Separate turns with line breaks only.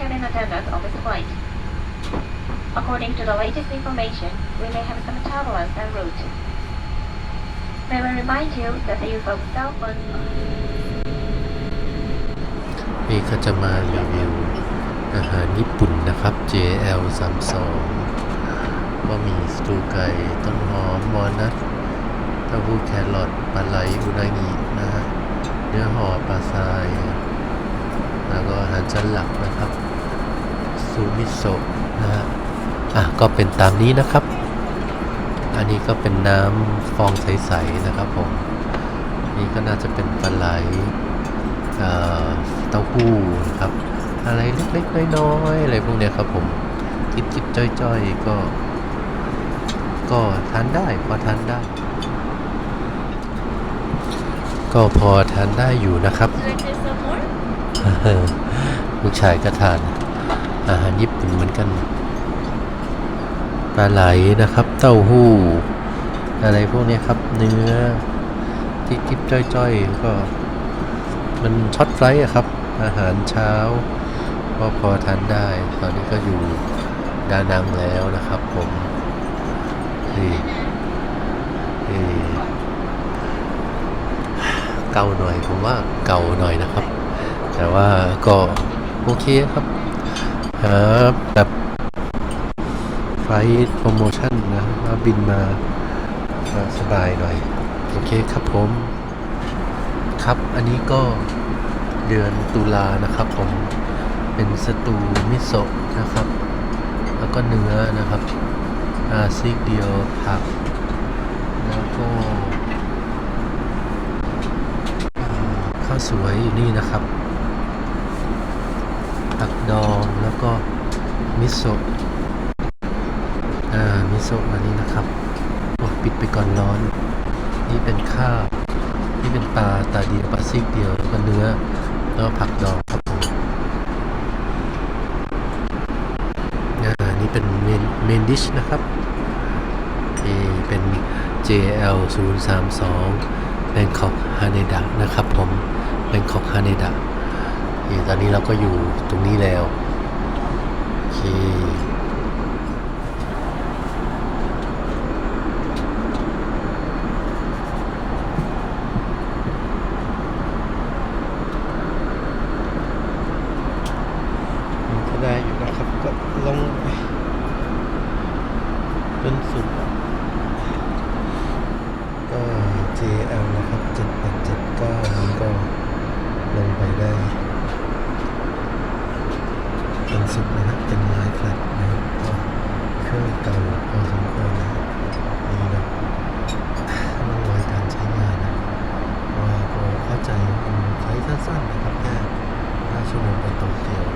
cabin attendant of this flight. According to the latest information, we may have some turbulence en route. May we remind you that the use of cell phone
นี่ก็จะมารีวิวอาหารญี่ปุ่นนะครับ JL 3 2ก็มีสตูไก่ต้นหอมวอนัทเต้าหู้แครอทปลาไหลอุนางินะฮะเนื้อห่อปลาทราย แล้วก็อาหารชั้นหลักนะครับ ซูมิโซะนะฮะอะก็เป็นตามนี้นะครับ อันนี้ก็เป็นน้ำฟองใสๆนะครับผมนี่ก็น่าจะเป็นปลาไหลเอ่อเต้าหู้นะครับ อะไรเล็กๆน้อยๆอะไรพวกเนี้ยครับผมจิบจิบๆจ้อยๆก็ ก็ทานได้พอทานได้ ก็พอทานได้อยู่นะครับลูกชายก็ทาน อาหารญี่ปุ่นเหมือนกันปลาไหลนะครับ เต้าหู้ อะไรพวกนี้ครับ เนื้อจิบจิบๆจ้อยๆ ก็ มันช็อตไฟลท์อะครับ อาหารเช้า ก็พอทานได้ ตอนนี้ก็อยู่ดานังแล้วนะครับผมนี่นี่เก่าหน่อยผมว่าเก่าหน่อยนะครับ แต่ว่าก็โอเคครับ หาแบบไฟล์โปรโมชั่นนะว่าบินมาสบายหน่อย โอเคครับผม ครับอันนี้ก็เดือนตุลานะครับผมเป็นสตูมิโซะนะครับ แล้วก็เนื้อนะครับอาซีกเดียวผัก แล้วก็ข้าวสวยอยู่นี่นะครับ ผักดองแล้วก็มิโซะอ่ามิโซะอันนี้นะครับโอ้ปิดไปก่อนร้อน นี่เป็นข้าวนี่เป็นปลาตาเดียวปลาซีกเดียวแล้วก็เนื้อแล้วก็ผักดองครับผมอ่านี่เป็นเมนดิชนะครับนี่เป็น JL 0 3 2 Bangkok Haneda นะครับผม Bangkok Haneda ตอนนี้เราก็อยู่ตรงนี้แล้วโอเคก็ได้อยู่นะครับ ก็ลงจนสุดก็ JL พอสมควรนะดีนะมันรอยการใช้งานนะว่าก็เข้าใจมันใช้สั้นๆนะครับแค่5ชั่วโมงไปต่อเกี่ยว